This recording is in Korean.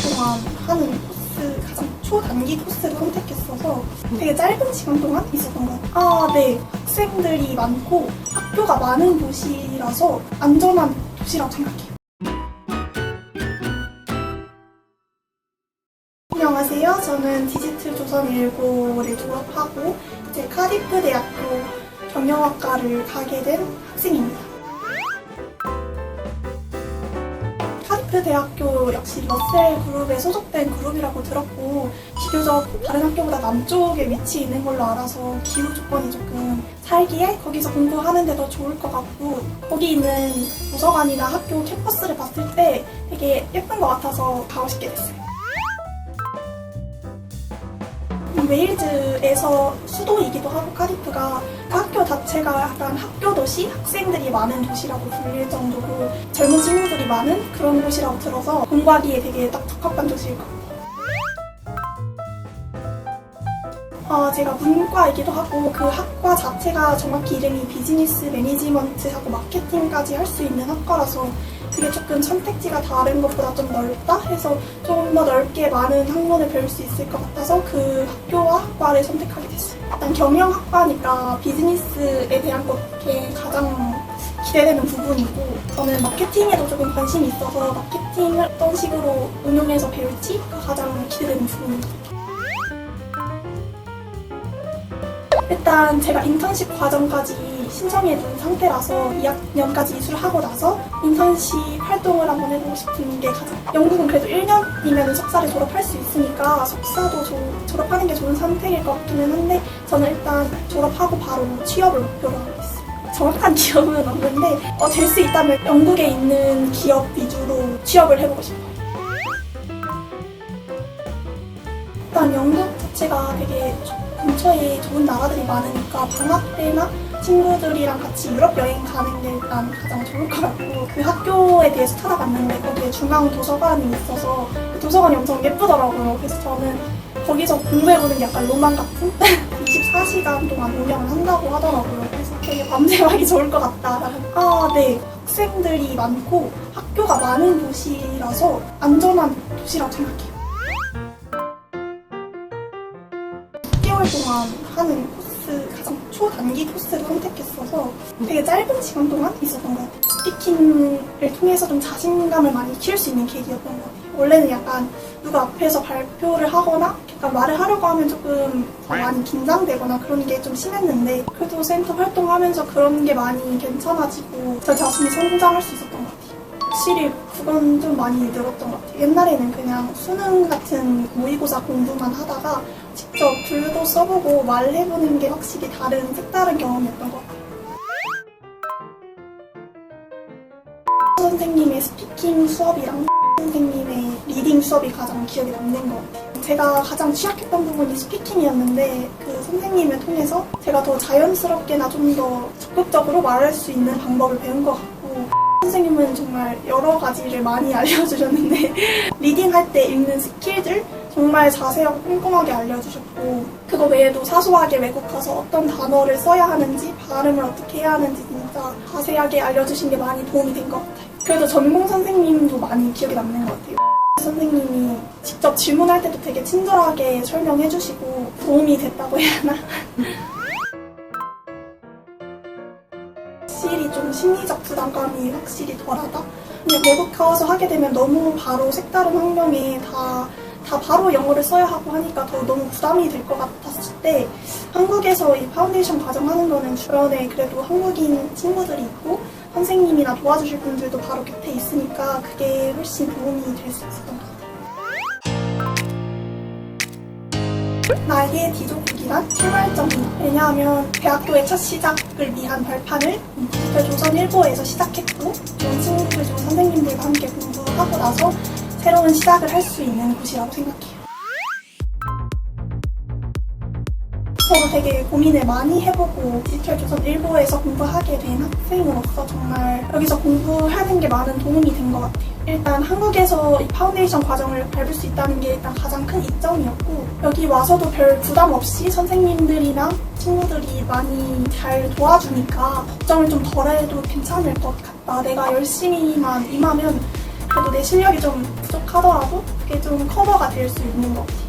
동안 하는 코스, 가장 초단기 코스를 선택했어서 되게 짧은 시간 동안 있었던 것 같아요. 아, 네. 학생들이 많고 학교가 많은 도시라서 안전한 도시라고 생각해요. 안녕하세요. 저는 디지털 조선 일보를 졸업하고 이제 카디프 대학교 경영학과를 가게 된 학생입니다. 대학교 역시 러셀 그룹에 소속된 그룹이라고 들었고 비교적 다른 학교보다 남쪽에 위치해 있는 걸로 알아서 기후 조건이 조금 살기에 거기서 공부하는 데 더 좋을 것 같고 거기 있는 도서관이나 학교 캠퍼스를 봤을 때 되게 예쁜 것 같아서 가고 싶게 됐어요. 웨일즈에서 수도이기도 하고 카디프가 그 자체가 약간 학교 도시, 학생들이 많은 도시라고 불릴 정도로 젊은 친구들이 많은 그런 곳이라고 들어서 공부하기에 되게 딱 적합한 도시일 것 같아요. 어, 제가 문과이기도 하고 그 학과 자체가 정확히 이름이 비즈니스 매니지먼트하고 마케팅까지 할 수 있는 학과라서 그게 조금 선택지가 다른 것보다 좀 넓다 해서 좀더 넓게 많은 학문을 배울 수 있을 것 같아서 그 학교와 학과를 선택하게 됐어요. 일단 경영학과니까 비즈니스에 대한 것게 가장 기대되는 부분이고 저는 마케팅에도 조금 관심이 있어서 마케팅을 어떤 식으로 응용해서 배울지가 가장 기대되는 부분입니다. 일단 제가 인턴십 과정까지 신청해 둔 상태라서 2학년까지 이수를 하고 나서 인턴십 활동을 한번 해보고 싶은 게 가장 영국은 그래도 1년이면 석사를 졸업할 수 있으니까 석사도 조- 졸업하는 게 좋은 선택일 것 같기는 한데 저는 일단 졸업하고 바로 취업을 목표로 하고 있어요. 정확한 기업은 없는데 어, 될 수 있다면 영국에 있는 기업 위주로 취업을 해보고 싶어요. 일단 영국 자체가 되게 근처에 좋은 나라들이 많으니까 방학 때나 친구들이랑 같이 유럽 여행 가는 게 일단 가장 좋을 것 같고 그 학교에 대해서 찾아봤는데 거기에 중앙 도서관이 있어서 그 도서관이 엄청 예쁘더라고요. 그래서 저는 거기서 공부해보는 게 약간 로망 같은 24시간 동안 운영을 한다고 하더라고요. 그래서 되게 밤새하기 좋을 것 같다라는 아, 네. 학생들이 많고 학교가 많은 도시라서 안전한 도시라고 생각해요. 10개월 동안 하는 코스, 가장 초단기 코스를 선택했어서 되게 짧은 시간 동안 있었던 것 같아요. 스피킹을 통해서 좀 자신감을 많이 키울 수 있는 계기였던 것 같아요. 원래는 약간 누가 앞에서 발표를 하거나 약간 말을 하려고 하면 조금 더 많이 긴장되거나 그런 게 좀 심했는데 그래도 센터 활동하면서 그런 게 많이 괜찮아지고 저 자신이 성장할 수 있었던 것 같아요. 확실히 그건 좀 많이 늘었던 것 같아요. 옛날에는 그냥 수능 같은 모의고사 공부만 하다가 직접 글도 써보고 말해보는 게 확실히 다른 색다른 경험이었던 것 같아요. 선생님의 스피킹 수업이랑 선생님의 리딩 수업이 가장 기억에 남는 것 같아요. 제가 가장 취약했던 부분이 스피킹이었는데 그 선생님을 통해서 제가 더 자연스럽게나 좀 더 적극적으로 말할 수 있는 방법을 배운 것 같고 선생님은 정말 여러 가지를 많이 알려주셨는데 리딩할 때 읽는 스킬들 정말 자세하고 꼼꼼하게 알려주셨고 그거 외에도 사소하게 외국 가서 어떤 단어를 써야 하는지 발음을 어떻게 해야 하는지 진짜 자세하게 알려주신 게 많이 도움이 된 것 같아요. 그래도 전공 선생님도 많이 기억에 남는 것 같아요. 선생님이 직접 질문할 때도 되게 친절하게 설명해 주시고 도움이 됐다고 해야 하나? 확실히 좀 심리적 부담감이 확실히 덜하다. 그냥 외국 가서 하게 되면 너무 바로 색다른 환경에 다, 다 바로 영어를 써야 하고 하니까 더 너무 부담이 될 것 같았을 때 한국에서 이 파운데이션 과정 하는 거는 주변에 그래도 한국인 친구들이 있고 선생님이나 도와주실 분들도 바로 곁에 있으니까 그게 훨씬 도움이 될 수 있었던 것 같아요. 나에게 디조국이란 출발점이 왜냐하면 대학교의 첫 시작을 위한 발판을 디지털 조선 일보에서 시작했고 좋은 친구들, 좋은 선생님들과 함께 공부하고 나서 새로운 시작을 할 수 있는 곳이라고 생각해요. 저도 되게 고민을 많이 해보고 디지털 조선 일보에서 공부하게 된 학생으로서 정말 여기서 공부하는 게 많은 도움이 된 것 같아요. 일단 한국에서 이 파운데이션 과정을 밟을 수 있다는 게 일단 가장 큰 이점이었고 여기 와서도 별 부담 없이 선생님들이나 친구들이 많이 잘 도와주니까 걱정을 좀 덜해도 괜찮을 것 같다. 내가 열심히만 임하면 그래도 내 실력이 좀 부족하더라도 그게 좀 커버가 될 수 있는 것 같아요.